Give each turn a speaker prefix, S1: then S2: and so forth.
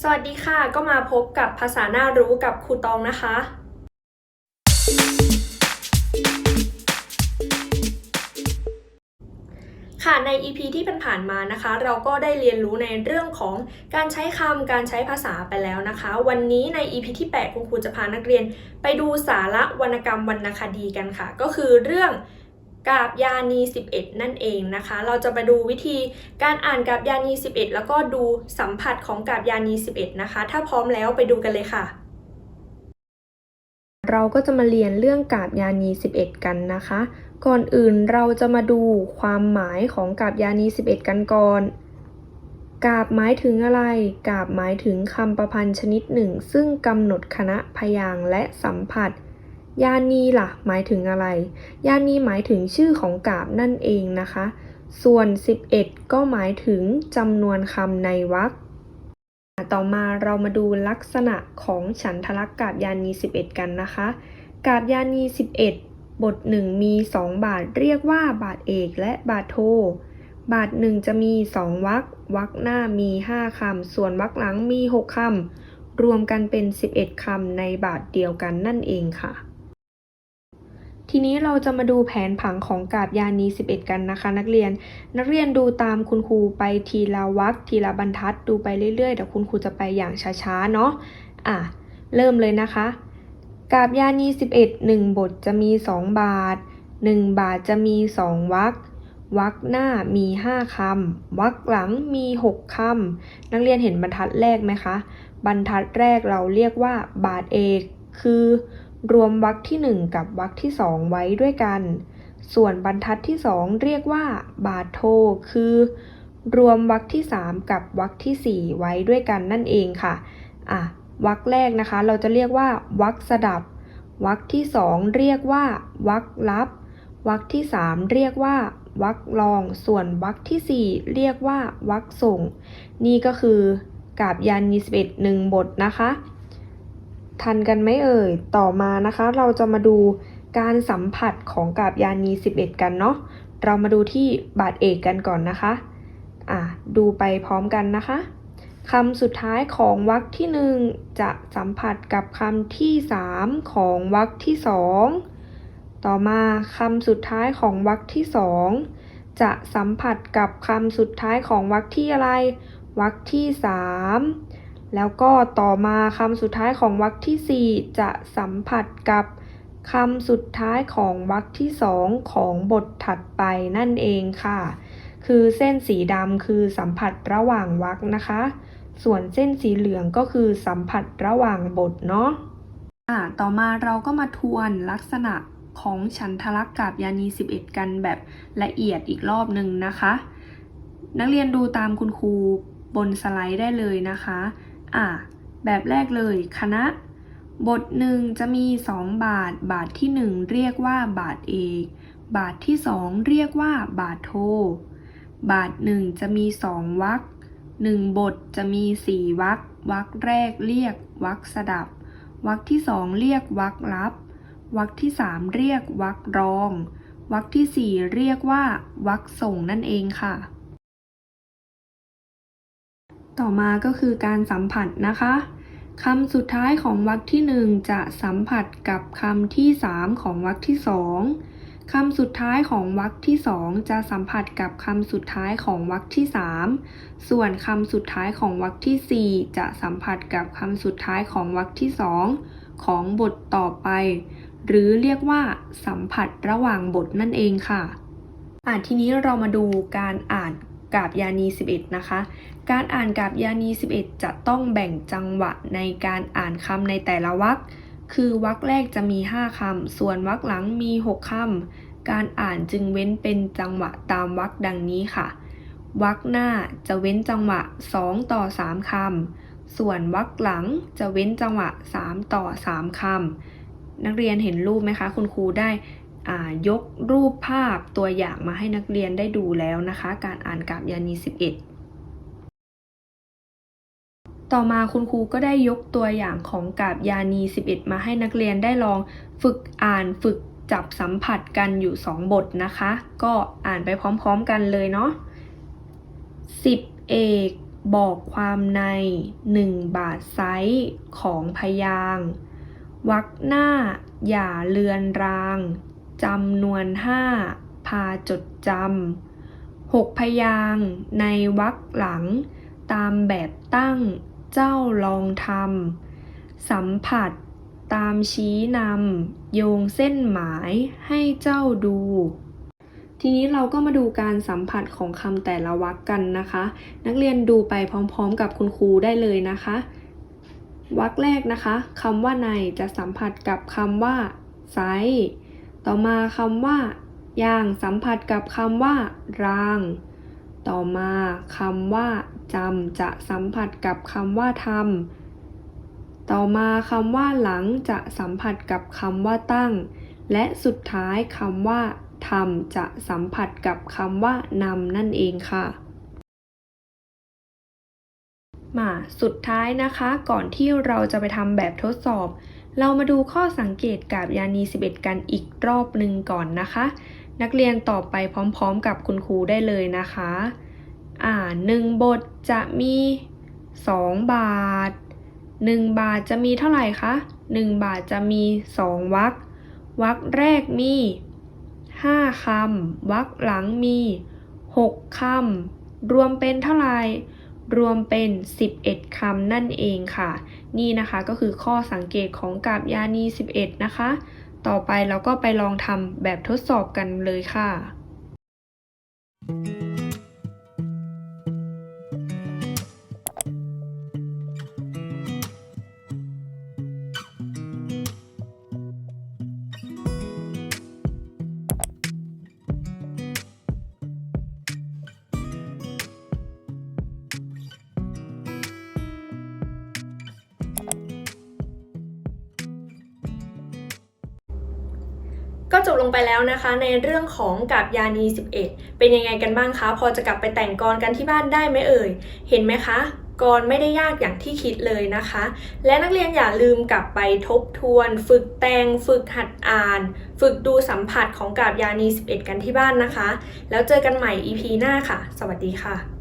S1: สวัสดีค่ะ ก็มาพบกับภาษาหน่ารู้กับครูตองนะคะ ค่ะใน EP ที่ผ่านมานะคะ เราก็ได้เรียนรู้ในเรื่องของการใช้คำการใช้ภาษาไปแล้วนะคะ วันนี้ใน EP ที่ 8 คุณครูจะพานักเรียน ไปดูสาระวรรณกรรมวรรณคดีกันค่ะ ก็คือเรื่อง กาบยานี 11 นั่นเองนะคะ เราจะมาดูวิธีการอ่านกาบยานี 11 แล้วก็ดูสัมผัสของกาบยานี 11 นะคะ ถ้าพร้อมแล้วไปดูกันเลยค่ะ เราก็จะมาเรียนเรื่องกาบยานี 11 กันนะคะ ก่อนอื่นเราจะมาดูความหมายของกาบยานี 11 กันก่อนกาบหมายถึงอะไร กาบหมายถึงคำประพันธ์ชนิดหนึ่ง ซึ่งกำหนดคณะพยางและสัมผัส ยานีล่ะ หมายถึงอะไร ยานีหมายถึงชื่อของกาบนั่นเองนะคะ ส่วน 11 ก็หมายถึงจำนวนคำในวรรคต่อมาเรามาดูลักษณะของฉันทลักษณ์กาบยานี 11 กันนะคะ กาบยานี 11 บทหนึ่งมี 2 บาทเรียกว่าบาทเอกและบาทโท บาทหนึ่งจะมี 2วรรควรรคหน้ามี 5คำส่วนวรรคหลังมี 6คำรวมกันเป็น 11คำในบาทเดียวกันนั่นเองค่ะ ทีนี้เราจะมาดูแผนผังของกาบยานี 11 กันนะคะ นักเรียน นักเรียนดูตามคุณครูไปทีละวรรคทีละบรรทัดดูไปเรื่อยๆเดี๋ยวคุณครูจะไปอย่างช้าๆเนาะอะเริ่มเลยนะคะ กาบยานี 11 1 บทจะมี 2 บาท 1 บาทจะมี 2วรรควรรคหน้ามี 5คำวรรคหลังมี 6คำนักเรียนเห็นบรรทัดแรกไหมคะ บรรทัดแรกเราเรียกว่าบาทเอก คือ รวมวรรคที่ 1 กับวรรคที่ 2 ไว้ด้วยกัน ส่วนบรรทัดที่ 2 เรียกว่า บาทโท คือ รวมวรรคที่ 3 กับวรรคที่ 4 ไว้ด้วยกันนั่นเองค่ะอะวรรคแรกนะคะ เราจะเรียกว่าวรรคสดับวรรคที่ 2 เรียกว่าวรรคลับวรรคที่ 3 เรียกว่าวรรครอง ส่วนวรรคที่ 4 เรียกว่าวรรคส่ง นี่ก็คือ กาบยานี11หนึ่งบทนะคะ ทันกันไหมเอ่ย ต่อมานะคะ เราจะมาดูการสัมผัสของกาบยานี 11 กันเนาะ เรามาดูที่บาทเอกกันก่อนนะคะ อะ ดูไปพร้อมกันนะคะคำสุดท้ายของวรรคที่หนึ่งจะสัมผัสกับคำที่สามของวรรคที่สองต่อมาคำสุดท้ายของวรรคที่สองจะสัมผัสกับคำสุดท้ายของวรรคที่อะไรวรรคที่สาม แล้วก็ต่อมาคำสุดท้ายของวรรคที่สี่จะสัมผัสกับคำสุดท้ายของวรรคที่สองของบทถัดไปนั่นเองค่ะ คือเส้นสีดำคือสัมผัสระหว่างวรรคนะคะ ส่วนเส้นสีเหลืองก็คือสัมผัสระหว่างบทเนาะอ่าต่อมาเราก็มาทวนลักษณะของฉันทลักษ์กับยานี 11 กันแบบละเอียดอีกรอบหนึ่งนะคะ นักเรียนดูตามคุณครูบนสไลด์ได้เลยนะคะ อ่าแบบแรกเลยคณะ บทหนึ่งจะมี 2 บาท บาทที่ 1 เรียกว่าบาทเอก บาทที่ 2 เรียกว่าบาทโท บาทหนึ่งจะมี 2วรรคหนึ่งบทจะมี 4วรรควรรคแรกเรียกวรรคสดับวรรคที่ 2 เรียกวรรคลับวรรคที่ 3 เรียกวรรครองวรรคที่ 4 เรียกว่าวรรคส่งนั่นเองค่ะ ต่อมาก็คือการสัมผัสนะคะคำสุดท้ายของวรรคที่ 1 จะสัมผัสกับคำที่ 3 ของวรรคที่ 2คำสุดท้ายของวรรคที่ 2 จะสัมผัสกับคำสุดท้ายของวรรคที่ 3 ส่วนคำสุดท้ายของวรรคที่ 4 จะสัมผัสกับคำสุดท้ายของวรรคที่ 2 ของบทต่อไป หรือเรียกว่า สัมผัสระหว่างบทนั่นเองค่ะอ่าทีนี้เรามาดูการอ่าน กาบยานี 11 นะคะ การอ่านกาบยานี 11 จะต้องแบ่งจังหวะในการอ่านคำในแต่ละวรรค คือวรรคแรกจะมี 5 คำ ส่วนวรรคหลังมี 6 คำ การอ่านจึงเว้นเป็นจังหวะตามวรรคดังนี้ค่ะ วรรคหน้าจะเว้นจังหวะ 2 ต่อ 3 คำ ส่วนวรรคหลังจะเว้นจังหวะ 3 ต่อ 3 คำ นักเรียนเห็นรูปไหมคะ คุณครูได้ ยกรูปภาพตัวอย่างมาให้นักเรียนได้ดูแล้วนะคะ การอ่านกาบยานี 11 ต่อมาคุณครูก็ได้ยกตัวอย่างของกาบยานี 11 มาให้นักเรียนได้ลองฝึกอ่านฝึกจับสัมผัสกันอยู่ 2 บทนะคะ ก็อ่านไปพร้อมๆกันเลยเนาะ10เอกบอกความใน 1 บาทไซส์ของพยางค์วรรคหน้า อย่าเลือนราง จำนวนห้าพาจดจำหกพยางในวรรคหลัง ตามแบบตั้งเจ้าลองทำสัมผัส ตามชี้นำโยงเส้นหมายให้เจ้าดู ทีนี้เราก็มาดูการสัมผัสของคำแต่ละวรรคกันนะคะ นักเรียนดูไปพร้อมๆ กับคุณครูได้เลยนะคะวรรคแรกนะคะคำว่าในจะสัมผัสกับคำว่าไซส์ ต่อมาคำว่า ย่างสัมผัสกับคำว่า ราง ต่อมาคำว่าจำจะสัมผัสกับคำว่าทำต่อมาคำว่าหลังจะสัมผัสกับคำว่าตั้ง และสุดท้ายคำว่าทำจะสัมผัสกับคำว่านำนั่นเองค่ะมาสุดท้ายนะคะ ก่อนที่เราจะไปทำแบบทดสอบ เรามาดูข้อสังเกตกับยานี 11 กันอีกรอบหนึ่งก่อนนะคะ นักเรียนตอบไปพร้อมๆกับคุณครูได้เลยนะคะ อ่าหนึ่งบทจะมี 2 บาท 1 บาทจะมีเท่าไหร่คะ 1 บาทจะมี 2วรรควรรคแรกมี 5 คำวรรคหลังมี 6 คำ รวมเป็นเท่าไหร่ รวมเป็น 11คำนั่นเองค่ะ นี่นะคะก็คือข้อสังเกตของกาบยานี 11 นะคะ ต่อไปเราก็ไปลองทำแบบทดสอบกันเลยค่ะ ก็จบลงไปแล้วนะคะ ในเรื่องของกับยานี 11 เป็นยังไงกันบ้างคะ พอจะกลับไปแต่งกรกันที่บ้านได้ไหมเอ่ย เห็นไหมคะกรไม่ได้ยากอย่างที่คิดเลยนะคะ และนักเรียนอย่าลืมกลับไปทบทวน ฝึกแต่ง ฝึกหัดอ่าน ฝึกดูสัมผัสของกาบยานี 11 กันที่บ้านนะคะ แล้วเจอกันใหม่ EP หน้าค่ะ สวัสดีค่ะ